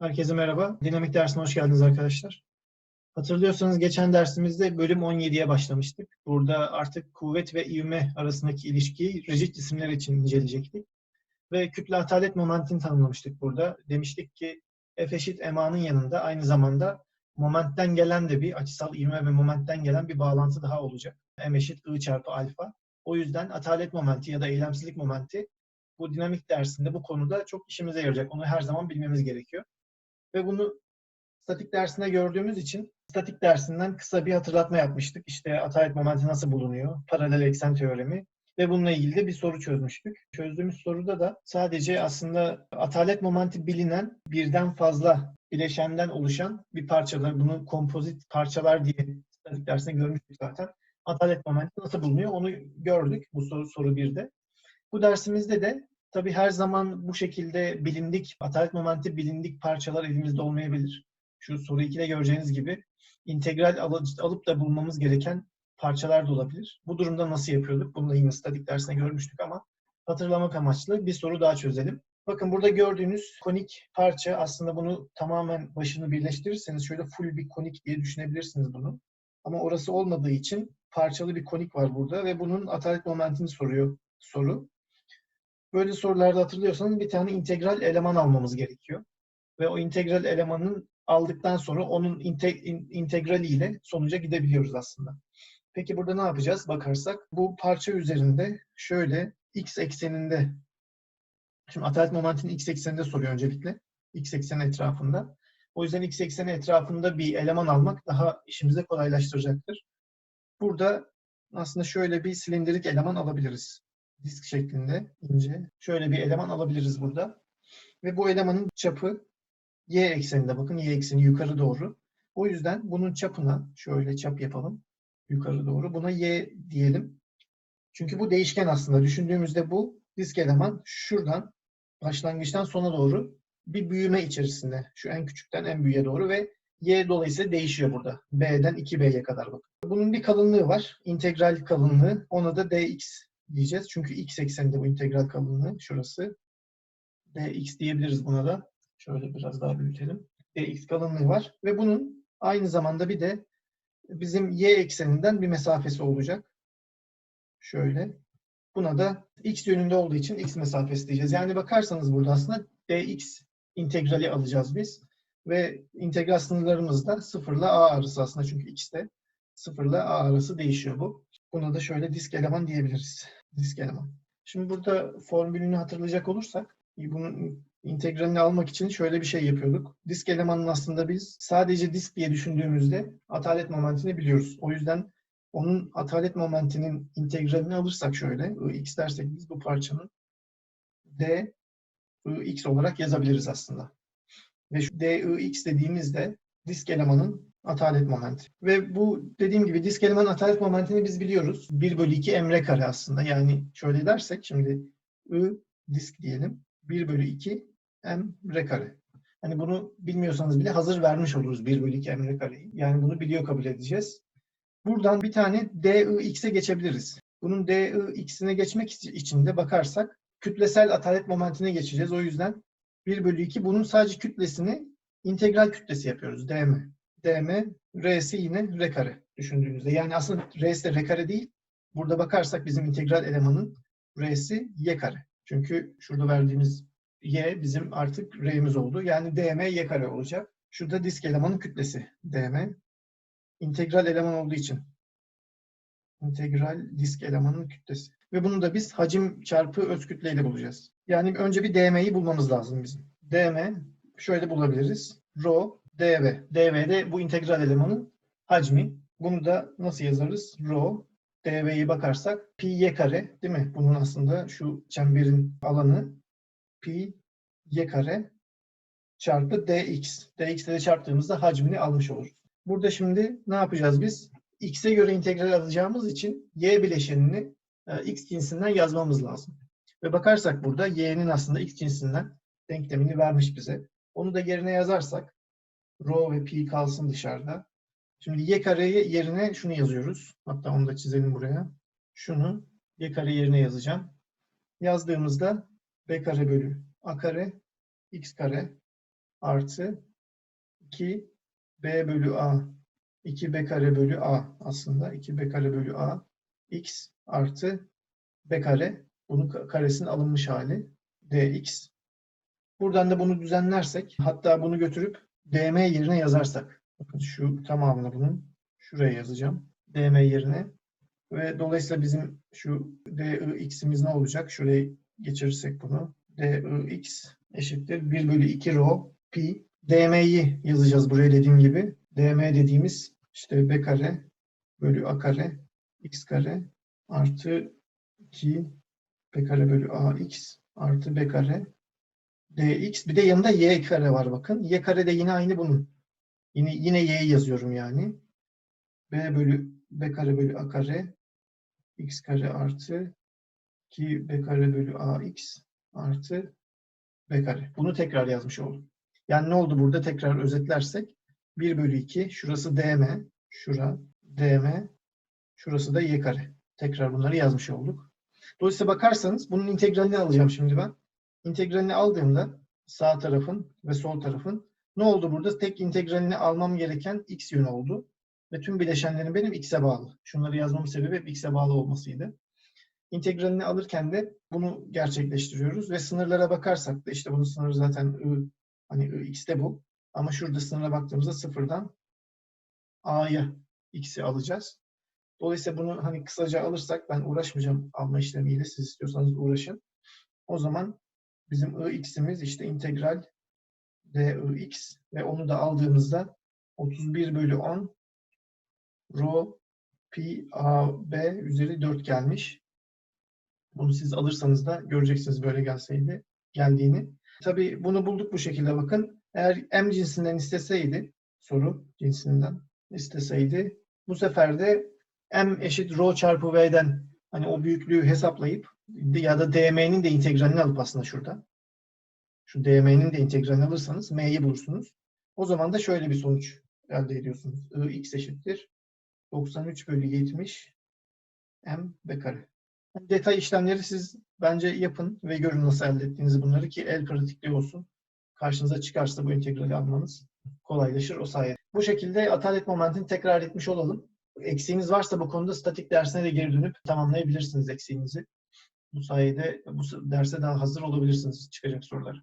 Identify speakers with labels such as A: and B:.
A: Herkese merhaba. Dinamik dersine hoş geldiniz arkadaşlar. Hatırlıyorsanız geçen dersimizde bölüm 17'ye başlamıştık. Burada artık kuvvet ve ivme arasındaki ilişkiyi rigid cisimler için inceleyecektik. Ve kütle atalet momentini tanımlamıştık burada. Demiştik ki F eşit MA'nın yanında aynı zamanda momentten gelen de bir açısal ivme ve momentten gelen bir bağlantı daha olacak. M eşit I çarpı alfa. O yüzden atalet momenti ya da eylemsizlik momenti bu dinamik dersinde bu konuda çok işimize yarayacak. Onu her zaman bilmemiz gerekiyor. Ve bunu statik dersinde gördüğümüz için statik dersinden kısa bir hatırlatma yapmıştık. İşte atalet momenti nasıl bulunuyor? Paralel eksen teoremi. Ve bununla ilgili de bir soru çözmüştük. Çözdüğümüz soruda da sadece aslında atalet momenti bilinen birden fazla bileşenden oluşan bir parçalar. Bunu kompozit parçalar diye statik dersinde görmüştük zaten. Atalet momenti nasıl bulunuyor onu gördük bu soru soru 1'de. Bu dersimizde de Tabii her zaman bu şekilde bilindik, atalet momenti bilindik parçalar elimizde olmayabilir. Şu soru 2'de göreceğiniz gibi integral alıp da bulmamız gereken parçalar da olabilir. Bu durumda nasıl yapıyorduk? Bunu da yine statik dersine görmüştük ama hatırlamak amaçlı bir soru daha çözelim. Bakın burada gördüğünüz konik parça aslında bunu tamamen başını birleştirirseniz şöyle full bir konik diye düşünebilirsiniz bunu. Ama orası olmadığı için parçalı bir konik var burada ve bunun atalet momentini soruyor soru. Böyle sorularda hatırlıyorsanız bir tane integral eleman almamız gerekiyor. Ve o integral elemanın aldıktan sonra onun inte, in, integraliyle sonuca gidebiliyoruz aslında. Peki burada ne yapacağız bakarsak? Bu parça üzerinde şöyle x ekseninde Şimdi atalet momentini x ekseninde soruyor öncelikle. x ekseni etrafında. O yüzden x ekseni etrafında bir eleman almak daha işimize kolaylaştıracaktır. Burada aslında şöyle bir silindirik eleman alabiliriz disk şeklinde ince. Şöyle bir eleman alabiliriz burada. Ve bu elemanın çapı y ekseninde bakın y ekseni yukarı doğru. O yüzden bunun çapına şöyle çap yapalım. Yukarı doğru. Buna y diyelim. Çünkü bu değişken aslında. Düşündüğümüzde bu disk eleman şuradan başlangıçtan sona doğru bir büyüme içerisinde. Şu en küçükten en büyüğe doğru ve y dolayısıyla değişiyor burada. B'den 2B'ye kadar bakın. Bunun bir kalınlığı var. İntegral kalınlığı. Ona da dx diyeceğiz. Çünkü x ekseninde bu integral kalınlığı şurası. dx diyebiliriz buna da. Şöyle biraz daha büyütelim. dx kalınlığı var ve bunun aynı zamanda bir de bizim y ekseninden bir mesafesi olacak. Şöyle. Buna da x yönünde olduğu için x mesafesi diyeceğiz. Yani bakarsanız burada aslında dx integrali alacağız biz. Ve integral sınırlarımız da 0 ile a arası aslında çünkü x de 0 ile a arası değişiyor bu. Buna da şöyle disk eleman diyebiliriz. Disk eleman. Şimdi burada formülünü hatırlayacak olursak bunun integralini almak için şöyle bir şey yapıyorduk. Disk elemanın aslında biz sadece disk diye düşündüğümüzde atalet momentini biliyoruz. O yüzden onun atalet momentinin integralini alırsak şöyle x dersek biz bu parçanın d x olarak yazabiliriz aslında. Ve şu dix dediğimizde disk elemanın atalet momenti. Ve bu dediğim gibi disk eleman atalet momentini biz biliyoruz. 1 bölü 2 emre kare aslında. Yani şöyle dersek şimdi I disk diyelim. 1 bölü 2 emre kare. Hani bunu bilmiyorsanız bile hazır vermiş oluruz 1 bölü 2 emre kareyi. Yani bunu biliyor kabul edeceğiz. Buradan bir tane DIX'e geçebiliriz. Bunun DIX'ine geçmek için de bakarsak kütlesel atalet momentine geçeceğiz. O yüzden 1 bölü 2 bunun sadece kütlesini integral kütlesi yapıyoruz. DM dm, r'si yine r kare düşündüğünüzde. Yani aslında r'si de r kare değil. Burada bakarsak bizim integral elemanın r'si y kare. Çünkü şurada verdiğimiz y bizim artık r'miz oldu. Yani dm y kare olacak. Şurada disk elemanın kütlesi dm. integral eleman olduğu için integral disk elemanın kütlesi. Ve bunu da biz hacim çarpı öz kütle ile bulacağız. Yani önce bir dm'yi bulmamız lazım bizim. dm şöyle bulabiliriz. Rho dv. dv de bu integral elemanın hacmi. Bunu da nasıl yazarız? Rho dv'ye bakarsak pi y kare değil mi? Bunun aslında şu çemberin alanı pi y kare çarpı dx. dx ile çarptığımızda hacmini almış oluruz. Burada şimdi ne yapacağız biz? x'e göre integral alacağımız için y bileşenini e, x cinsinden yazmamız lazım. Ve bakarsak burada y'nin aslında x cinsinden denklemini vermiş bize. Onu da yerine yazarsak rho ve pi kalsın dışarıda. Şimdi y kare yerine şunu yazıyoruz. Hatta onu da çizelim buraya. Şunu y kare yerine yazacağım. Yazdığımızda b kare bölü a kare x kare artı 2 b bölü a 2b kare bölü a aslında 2b kare bölü a x artı b kare bunun ka- karesinin alınmış hali dx. Buradan da bunu düzenlersek hatta bunu götürüp dm yerine yazarsak bakın şu tamamını bunun şuraya yazacağım. dm yerine ve dolayısıyla bizim şu dix'imiz ne olacak? Şuraya geçirirsek bunu. dix eşittir 1 bölü 2 rho pi. dm'yi yazacağız buraya dediğim gibi. dm dediğimiz işte b kare bölü a kare x kare artı 2 b kare bölü ax artı b kare dx. Bir de yanında y kare var bakın. y kare de yine aynı bunun. Yine yine y'yi yazıyorum yani. b bölü b kare bölü a kare x kare artı 2 b kare bölü ax artı b kare. Bunu tekrar yazmış oldum. Yani ne oldu burada? Tekrar özetlersek 1 bölü 2 şurası dm şura dm şurası da y kare. Tekrar bunları yazmış olduk. Dolayısıyla bakarsanız bunun integralini alacağım şimdi ben. İntegralini aldığımda sağ tarafın ve sol tarafın ne oldu burada? Tek integralini almam gereken x yönü oldu. Ve tüm bileşenlerim benim x'e bağlı. Şunları yazmamın sebebi hep x'e bağlı olmasıydı. İntegralini alırken de bunu gerçekleştiriyoruz ve sınırlara bakarsak da işte bunun sınırı zaten i, hani i, x'te bu. Ama şurada sınıra baktığımızda sıfırdan a'ya x'i alacağız. Dolayısıyla bunu hani kısaca alırsak ben uğraşmayacağım alma işlemiyle siz istiyorsanız uğraşın. O zaman bizim ix'imiz işte integral dix ve onu da aldığımızda 31 bölü 10 rho pi a b üzeri 4 gelmiş. Bunu siz alırsanız da göreceksiniz böyle gelseydi geldiğini. Tabii bunu bulduk bu şekilde bakın. Eğer m cinsinden isteseydi soru cinsinden isteseydi bu sefer de m eşit rho çarpı v'den hani o büyüklüğü hesaplayıp ya da dm'nin de integralini alıp aslında şurada şu dm'nin de integralini alırsanız m'yi bulursunuz. O zaman da şöyle bir sonuç elde ediyorsunuz. I, x eşittir 93 bölü 70 m b kare. Detay işlemleri siz bence yapın ve görün nasıl elde ettiğinizi bunları ki el pratikliği olsun. Karşınıza çıkarsa bu integrali almanız kolaylaşır o sayede. Bu şekilde atalet momentini tekrar etmiş olalım. Eksiğiniz varsa bu konuda statik dersine de geri dönüp tamamlayabilirsiniz eksiğinizi. Bu sayede bu derse daha hazır olabilirsiniz çıkacak sorular.